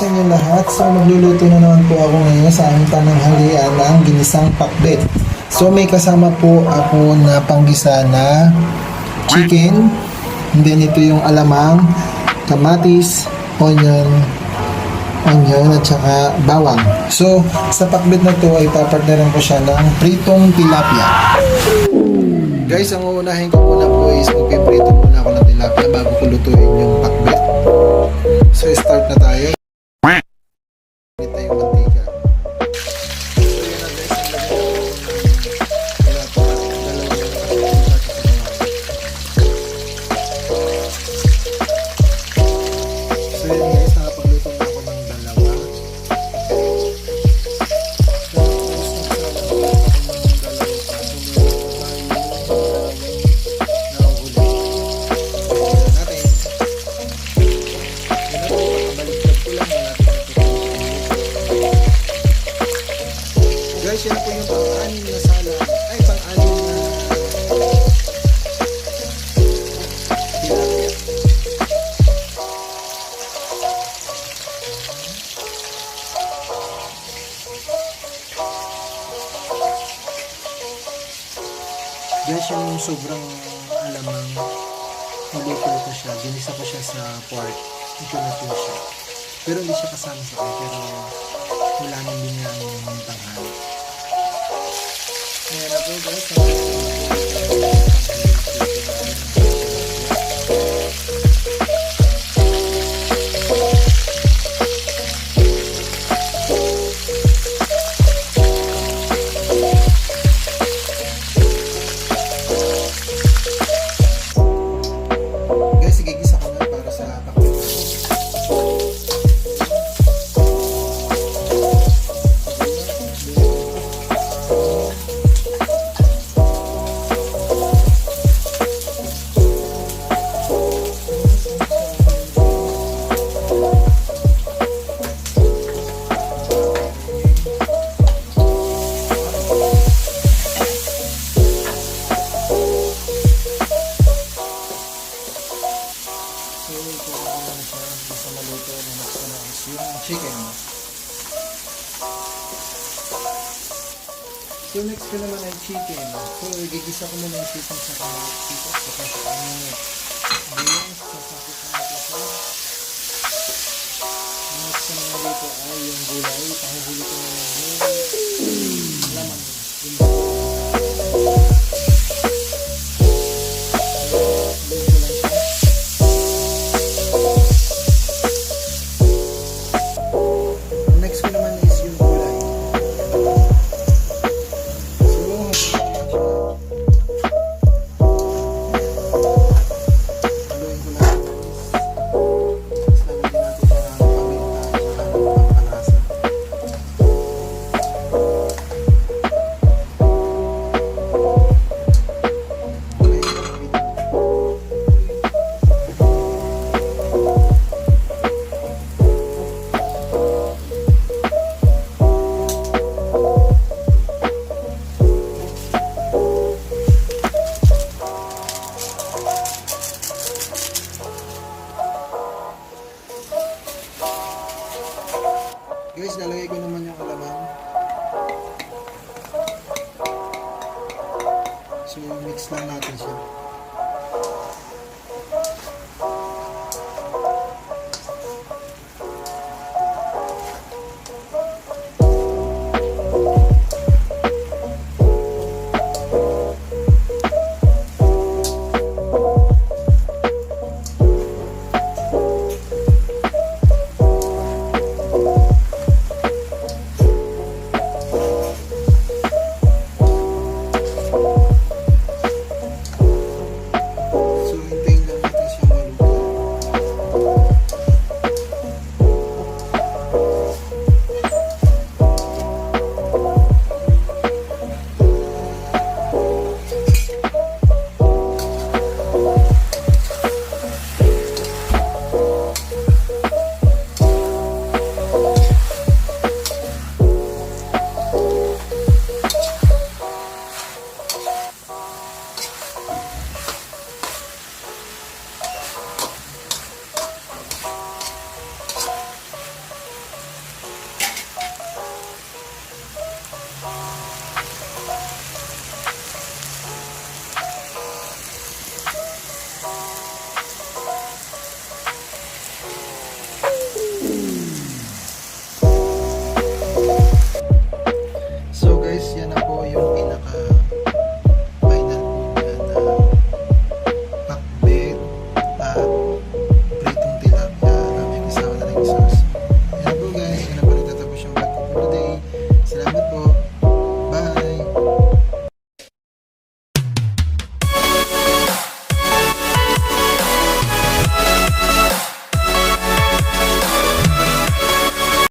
sa inyo lahat. So magluluto na naman po ako ngayon sa aming pananghalian ng ginisang pakbet. So may kasama po ako na panggisa na chicken. And then ito yung alamang, kamatis, onion, onion at saka bawang. So sa pakbet na to ay papartneran ko siya ng pritong tilapia. Guys, ang uunahin ko muna po is magpiprito muna ako ng tilapia bago ko lutuin yung pakbet. So start na tayo. Guys, yung sobrang alamang maluto ko siya. Ginisa ko siya sa pork. Ito na po siya. Pero hindi siya kasama sa akin. Pero wala nang binyan yung tanghali. Ayan na po. Guys, So, ito na naman siya sa maluto na next na is yung chicken. So, next ko naman ay chicken. So, igigisa ko muna yung chicken sa kamatis at saka sa onion. Beans, sasakit na natin siya. Next ko naman dito ay yung gulay. Pahuhuli ko naman yung Guys, lalagay ko naman yung alamang. So, mix lang natin siya.